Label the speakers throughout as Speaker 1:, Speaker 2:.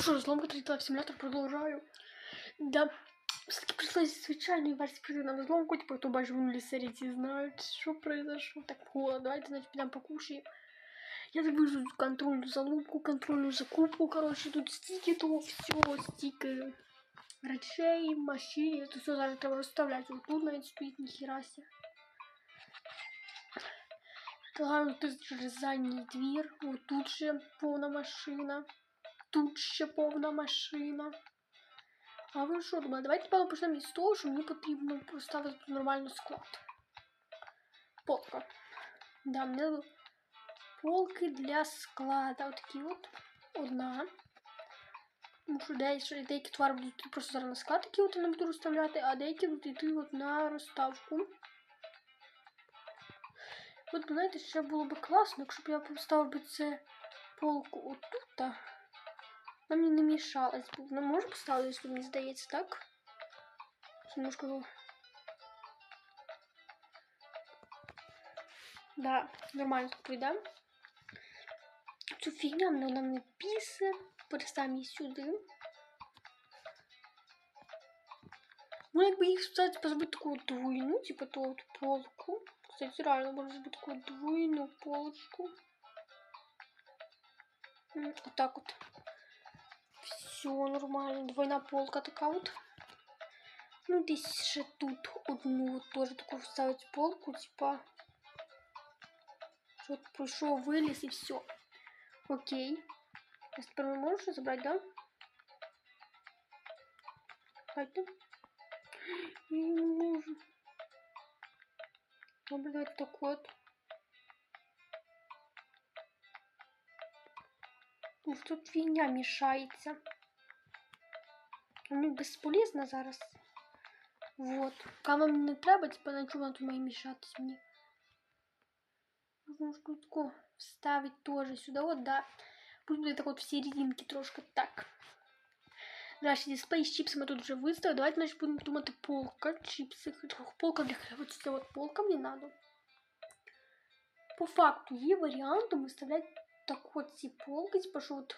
Speaker 1: Що, зломка 3 симулятор продовжую. Да. Все-таки прийшла зі звичайної версії прийти на взломку, типу, хто бачив минулі серії, ті знають, що произошло. Так, холодно, давайте, значить, підемо покушаємо. Я забыла контрольную залупку, контрольную закупку, короче, тут стики, то все, стики речей, машин, это все зараз треба розставляти. Вот тут навіть стоїть ніхера себе. Гарно тут через задній двір, вот тут ще повна машина, тут ще повна машина. А ви що думали? Давайте певно почнемо із того, що мені потрібно поставити тут нормально склад. Полка. Да, мені полки для склада. Отакі от. Одна. Тому деякі, деякі твари будуть йти просто зараз на склад, такі от я не буду розставляти, а деякі будуть йти от на розставку. От, знаєте, ще було б класно, якщо б я поставив би це полку отут. Вона мені не мішалась. бо Вона може поставитись, мені здається, так? Чи Немножко... Да, нормально так прийде. Цю фігня мене вона не пісе. Переставимо її сюди. Ну, якби їх кстати, типа, зробити таку двойну, типа ту от полку. Кстати, реально можна зробити таку двойну полочку. М, Отак от. Все нормально. Двойна полка така от. Ну, десь ще тут одну от теж таку вставити полку, типа. Що от пройшов виліз і все. Окей. А тепер ми можемо забрати, да? Давайте. Я не можу. Добре, давайте так от. Тому що тут фігня мішається. Ну, безполезно зараз. Вот. Пока вам не треба, типа, на чому тут має мішатись мені. Можна шкутку вставить тоже сюда. Вот, да. Пусть будет так вот в серединке трошки так. Дальше дисплей с чипсами тут уже выставил. Давайте, значит, будем думать полка, чипсы. Полка для хлеба. Вот эта вот полка мне надо. По факту, є варіантом виставляти так от ці полки, типа, що от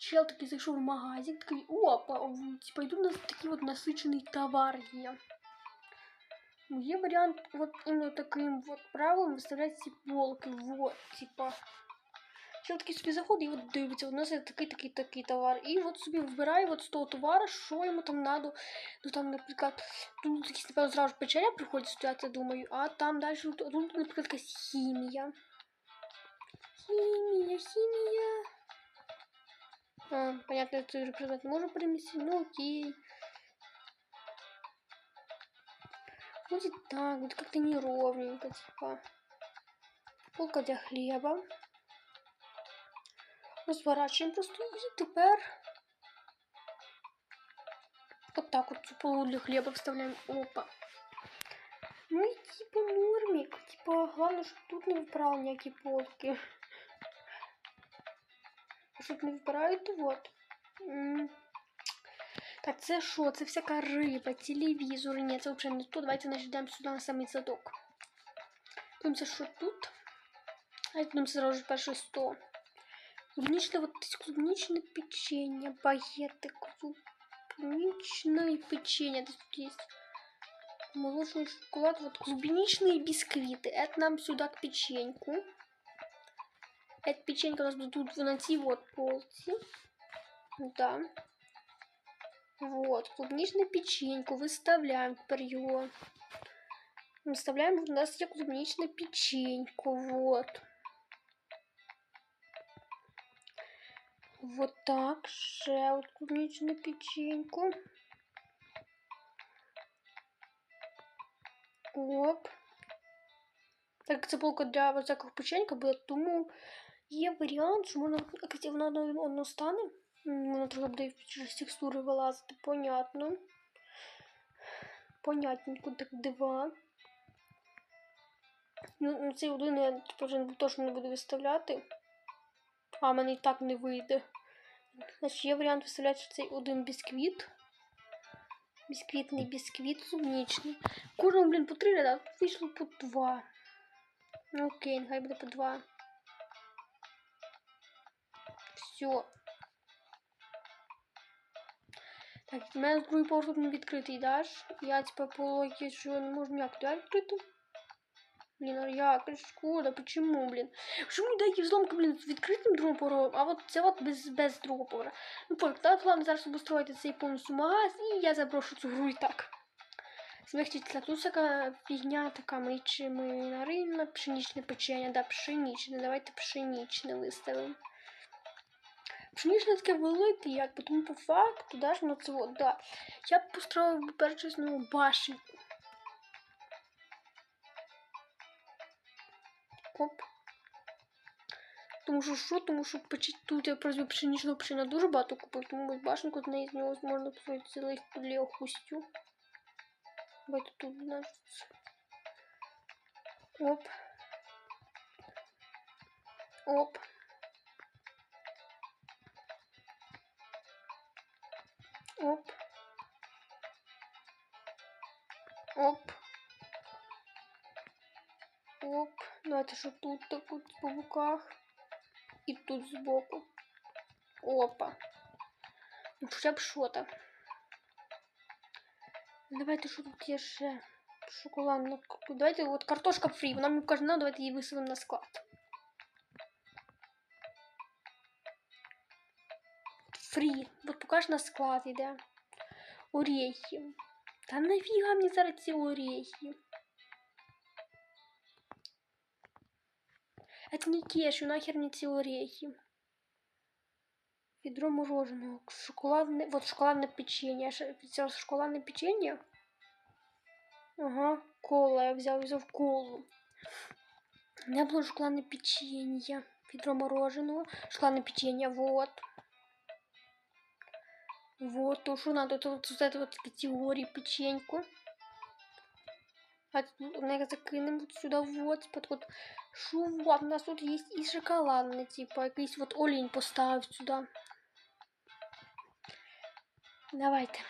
Speaker 1: Чел такий зайшов в магазин, такий, опа, типа, йду на такий от насичений товар є. Є варіант от іменно таким от правилом виставляти ці полки, вот, типа. Чел такий собі заходить і от дивиться, у нас є такий, такий, такий товар. І от собі вибирає от з того товару, що йому там надо. Ну там, наприклад, тут якісь, напевно, зразу ж печення приходять стояти, думаю, а там далі, тут, наприклад, якась хімія. Хімія, хімія. А, понятно, я цей предмет не можу перемістити, ну окей. Будет так, будет как-то неровненько, типа. Полка для хлеба. Розворачуємо просто і тепер от так от цю полу для хліба вставляємо. Опа. Ну і типа нормік. Типа, головне, щоб тут не вбрали ніякі полки. А Щоб не вбирають, то от. М. Так, це що? Це всяка риба, телевізор. Ні, це взагалі не то. Давайте значить, йдемо сюди на самий задок. Подивимося, що тут. А подивимося зразу ж перше 100. Клубничное, вот здесь клубничное печенье, багеты, клубничное печенье, это тут есть. Молочный шоколад, вот клубничные бисквиты. Это нам сюда к печеньку. Это печенька у нас будет тут внутри вот полки. Да. Вот, клубничную печеньку выставляем теперь ее. Выставляем, у нас есть клубничную печеньку, вот. Вот так, ще от клубничну печеньку. Оп. Так, це полка для всяких печенька була, тому є варіант, що можна, воно одно, стане. Воно трохи буде через текстури вилазити, понятно. Понятненько, так два. Ну, ну, цей один я типу, вже точно не буду виставляти. А, в мене і так не вийде. Значить, є варіант виставляти цей один бісквіт. Бісквітний бісквіт, клубничний. Кожному, блін, по три ряда, вийшло по два. Ну окей, нехай буде по два. Все. Так, у мене другий поверх тут не відкритий, даш? Я типа по логіці, що не можу ніяк туди відкрити. Блін, а як? Шкода, почему, блін? Чому деякі взломки, блін, з відкритим другим поверхом, а от це от без, без другого поверха? Ну, пофіг, так, ладно, зараз обустроїти цей повністю магаз, і я заброшу цю гру і так. Смягчиться тут така фігня, така мичиминарина, пшеничне печення, да, пшеничне, давайте пшеничне виставимо. Пшеничне таке велике, якби, тому по факту, да, ж, ну це да. Я б построїв би перечисну башенку. Оп. Тому що що? Тому що тут я просто пшеничного пшена дуже багато купив, тому ось башенку з неї з нього можна построїти цілий легкостю. Давайте тут, значить. Оп. Оп. Оп. Оп. Оп. Давайте що тут так от по боках. І тут збоку. Опа. Ну хоча б що там. Давайте що тут є ще. Шоколадна. к- Давайте от картошка фрі. Вона мені каже, «На, давайте її виселимо на склад. Фрі. От покаж на склад іде. Орехи. Та нафіга мені зараз ці орехи? Это не кешью, нахер мне эти орехи. Ведро мороженого, шоколадное, вот шоколадное печенье. Я взял шоколадное печенье. Ага, кола, я взял, взял колу. У меня было шоколадное печенье, ведро мороженого, шоколадное печенье, вот. Вот, то, что надо, это вот, вот это вот категории печеньку. А тут мы закинем вот сюда вот, под вот. Шо вот, у нас тут есть и шоколадный, типа, якийсь вот олень поставив сюда. Давайте.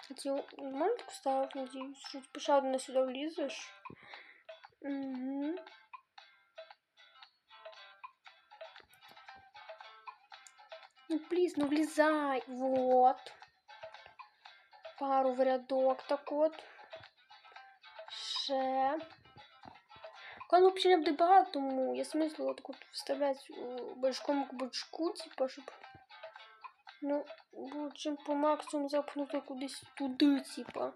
Speaker 1: Кстати, можно так ставить, надеюсь, что типа одна сюда влізеш. Угу. Ну, плиз, ну влезай. Вот. Пару в рядок так вот. Ще. Коли взагалі не буде багато, тому є смисл от от вставляти у бочком к бочку, типа, щоб ну, чим по максимуму запхнути кудись туди, типа.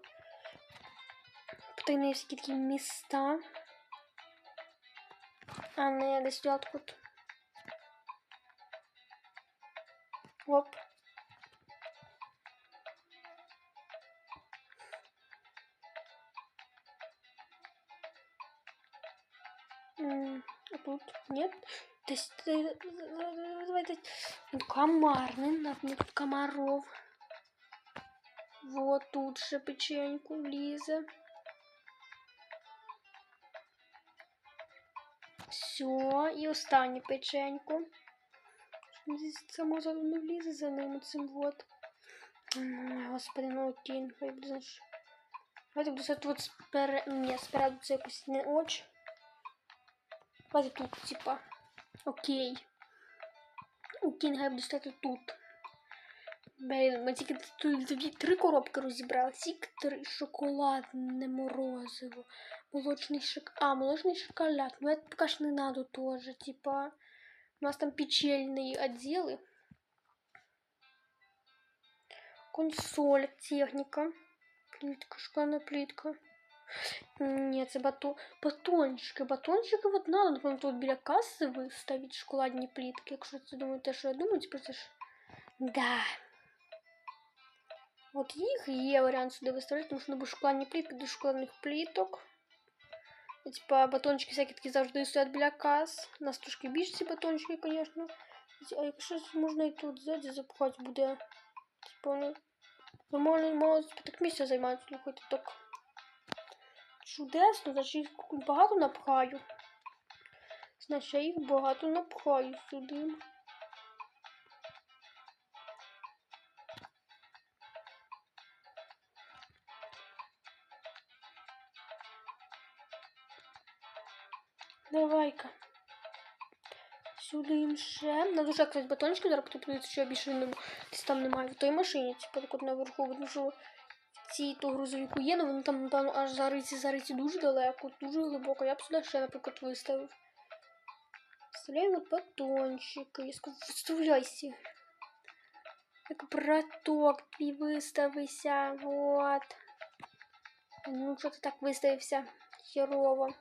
Speaker 1: Потайні всякі такі міста. А не десь от от. Оп. Нет. То есть, э, давайте. Ну, комар, не надо мне тут комаров. Вот тут же печеньку влізе. Все, і останню печеньку. Здесь само задом не за ним цим вот. Господи, ну окей, нехай буде. Давайте буду тут от сперед... Ні, спереду це якось не очі. Давайте тут, типа. Окей. Окей, нехай буде стати тут. Блін, ми тільки тут тоді три коробки розібрали. Тільки три шоколадне морозиво. Молочний шок... А, молочний шоколад. Ну, это пока что не надо тоже. Типа, у нас там печельные отделы. Консоль, техника. Плитка, шоколадная плитка. Ні, це батон... батончики. Батончики от надо, напевно, тут біля каси виставити шоколадні плітки. Якщо це думаю, те, що я думаю, типу це ж. Да. От їх є варіант сюди виставляти, тому що не буде шоколадні плітки до шоколадних пліток. І, типа батончики всякі такі завжди стоять біля кас. У нас трошки більше ці батончики, звісно. А якщо можна і тут ззаді запхати буде. Типа вони нормально мало так місця займають, слухайте, так. Чудесно, значить їх багато напхаю. Значить, я їх багато напхаю сюди. Давай-ка. Сюди їм ще. Надо вже якось батончики зараз що я більше не там немає. В той машині, типу, так от наверху, тому що цій то грузовику є, але вони там, напевно, аж зариті, зариті дуже далеко, дуже глибоко. Я б сюди ще, наприклад, виставив. Вставляємо от батончики. Я сказав, вставляйся. Як браток твій виставися. Вот. Ну, що ти так виставився? Херово.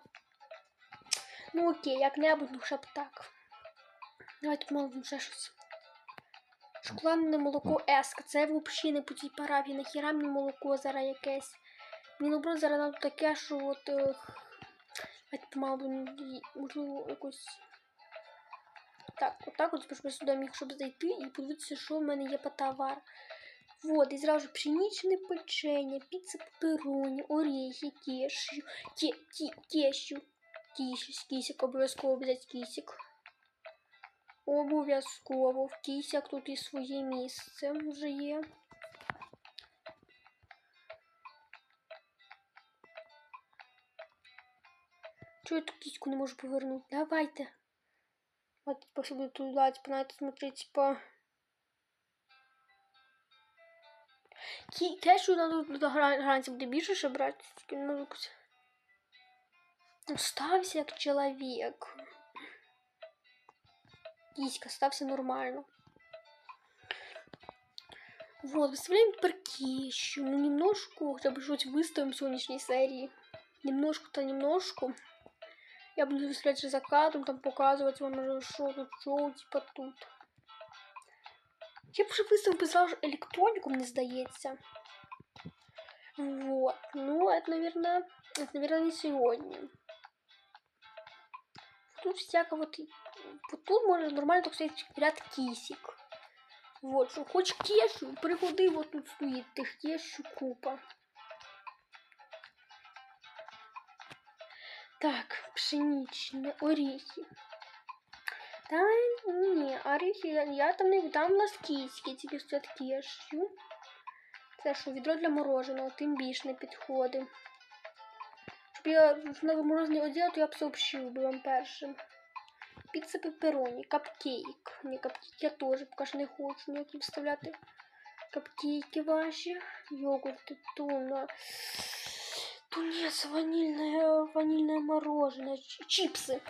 Speaker 1: Ну окей, як-небудь, ну щоб так. Давайте помолимо ще щось. Шоколадне молоко Еска. Це взагалі не по тій парабі. Нахіра мені молоко зараз якесь. Мені наоборот зараз надо таке, що от... е, помалу, можливо, якось... Так, отак от спочатку сюди міг, щоб зайти і подивитися, що в мене є по товар. Вот, і зразу пшеничне печення, піца пепероні, орехи, кешю, ке, ке, кешю, кісік, кісік, обов'язково взяти кісік. Обов'язково в кісяк тут і своє місце вже є. Чого я ту кіську не можу повернути? Давайте. Пошли буду туда, типа, на это смотреть, типа... Ті, те, що надо гранці буде більше ще брати, тільки можу. Ну, стався як чоловік. Кіська, стався нормально. Вот, выставляем паркещу. Ну, немножко, хотя бы что-то выставим в сегодняшней серии. Немножко-то немножко. Я буду выставлять же за кадром, там показывать вам, уже, что тут, что, типа тут. Я б вже виставив би зразу ж електроніку, мені здається. Вот. Ну, это, наверное, это, наверное, не сегодня. Тут всяко вот... Тут можно нормально так сказать ряд кисик. Вот, що хоч кешу, приходи, вот тут стоїть тих кешу купа. Так, пшеничні орехи. Та ні, орехи, я, я там не там ласкійські, тільки стоять кешю. Це що, відро для мороженого, тим більш не підходить. Щоб я знову морозний одіяв, то я б сообщив би вам першим. Піца пеппероні, капкейк. Ні, капкейк я теж поки що не хочу ніякі вставляти. Капкейки ваші, йогурти, туна. Тунец, ванильное, ванильное мороженое, ч- чипсы.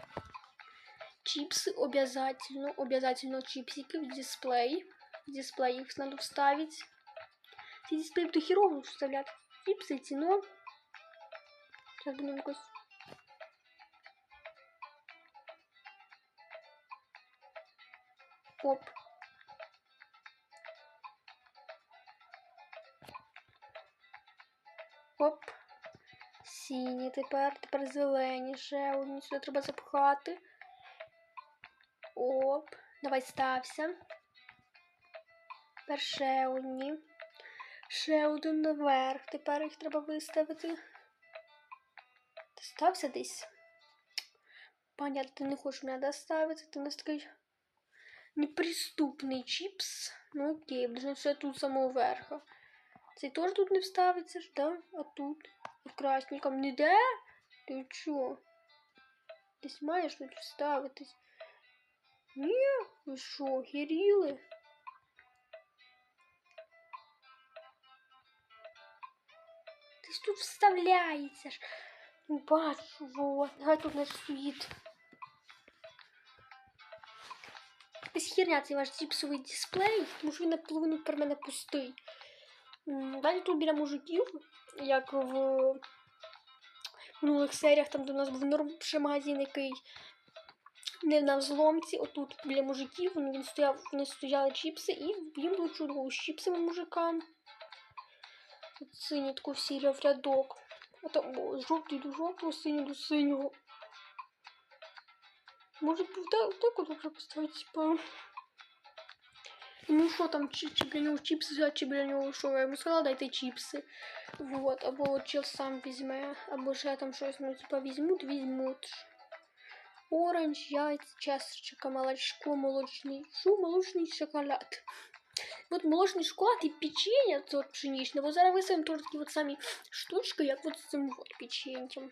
Speaker 1: Чипсы обязательно, обязательно чипсики в дисплей. В дисплей их надо вставить. Эти дисплей буду херово вставлять. Чипсы, тино. Сейчас будем якось... Оп. Оп. Сіні тепер, тепер зелені ще одні сюди треба запхати. Оп. Давай стався. Тепер ще одні. Ще один наверх. Тепер їх треба виставити. Ти стався десь? Понятно, ти не хочеш мене доставити. Ти у нас такий неприступний чіпс. Ну окей, буде все тут самого верха. Цей теж тут не вставиться ж, да? А тут? Красненьком не де? Ти чо? Десь маєш тут вставитись. Ні, ви що, хіріли? Десь тут вставляється ж. Ну, Бачу, вот. Нехай тут наш стоїть. Якась херня цей ваш чіпсовий дисплей, тому що він наполовину в мене пустий. Далі тут біля мужиків, як в минулих серіях, там у нас був нормший магазин, який не на взломці, отут біля мужиків, він, стояв, вони стояли чіпси, і їм було чудово з чіпсами мужикам. От синій таку сіря в рядок. А там жовтий до жовтого, синій до синього. Може б так, так от вже поставити, типа. Ну що там, чи, нього чіпси взяти, чи що? Я йому сказала, дайте чіпси. Вот, або чел сам візьме, або ще там щось, ну, типа, візьмуть, візьмуть. Оранж, яйця, чашечка, молочко, молочний. Що молочний шоколад? Вот молочний шоколад і печенье, от пшеничне. Вот зараз виставимо теж такі от самі штучки, як от з цим вот печеньем.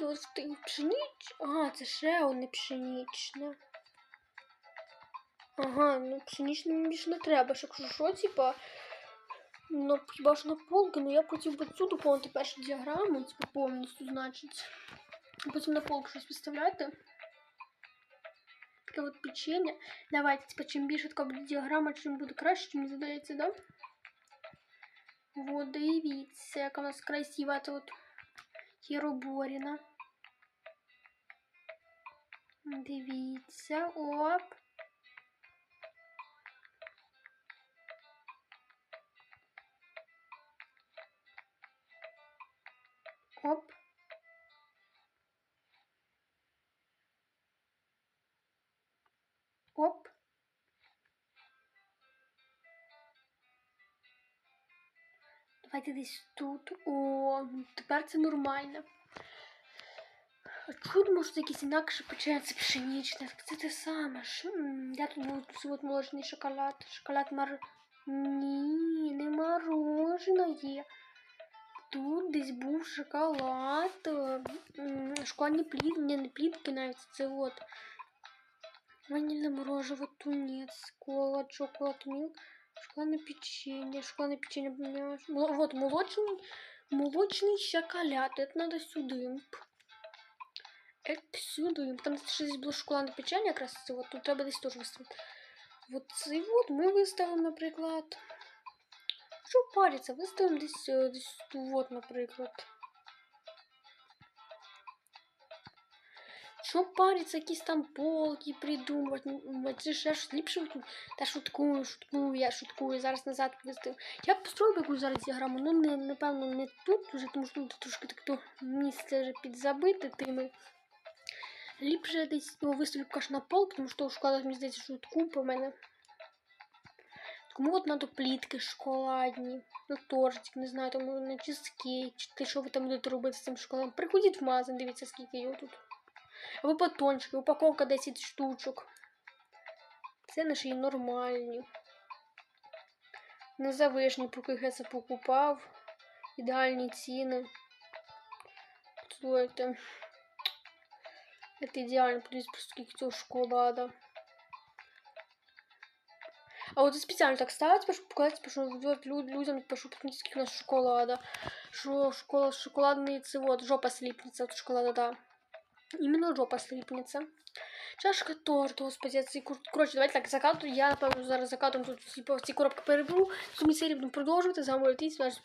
Speaker 1: От пшеніч. А, це ще одне пшенічне. Ага, ну пшенічне мені більше не треба. ж Якщо що, типа. Ну, хіба ж на полки, ну я хотів би цю доповнити першу діаграму, типа повністю, значить. Потім на полку щось виставляти. Таке от печення. Давайте, типа, чим більше така буде діаграма, чим буде краще, мені здається, да? Вот, дивіться, яка у нас красива тут от Єроборіна. Дивіться, оп. Оп. Оп. Давайте десь тут. О, тепер це нормально. Може, це якісь інакше печення, це пшеничне. Так це те саме ж. Я тут от молочний шоколад. Шоколад мар... Ні, не мороженое. Тут десь був шоколад. Шоколадні плітки, ні, не плітки навіть, це от. Ванильное мороженое, тунец, кола, шоколад, милк, шоколадное печенье, шоколадное печенье, бля, мо- вот молочный, молочный шоколад, это надо сюда. Это сюда, там що здесь було шоколадне печенье, якраз це от, тут треба десь теж виставити. Вот цей от ми виставимо, наприклад. Що париться, виставимо десь, е, десь тут, от, наприклад. Що париться, якісь там полки придумувати, ще щось ліпше. Та шуткую, шуткую, я шуткую, зараз назад вистив. Я б построїв якусь зараз діаграму, ну не, напевно не тут, вже, тому що тут трошки так то місце вже підзабите тими. Ліпше десь його виставлю поки що на пол, тому що шкода, мені здається, що тут в мене. Кому от надо плітки шоколадні, ну тортик, не знаю, там на чизкейк, чи те, що ви там будете робити з цим шоколадом. Приходіть в магазин, дивіться, скільки його тут. Або батончики, упаковка 10 штучок. Ціни ж і нормальні. Не поки я це покупав. Ідеальні ціни. Слухайте. Это идеально, подивіться, скільки цього шоколада. А от спеціально так ставить, щоб показати, що людям, що посмотрите, скільки у нас шоколада. Що шоколад, шоколадний це вот, жопа сліпнеться от шоколада, да. Іменно жопа слипнется. Чашка торту, господи, кор- коротше, давайте так закатую. Я напевно зараз закатом тут ці коробки переберу. В цьому серії буду продовжувати. З вами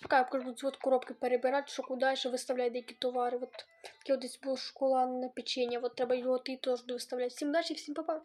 Speaker 1: поки я покажу ці от коробки перебирати, що куди, що виставляю деякі товари. От таке от десь було шоколадне печення. От треба його ти теж виставляти. Всім удачі, всім па-па.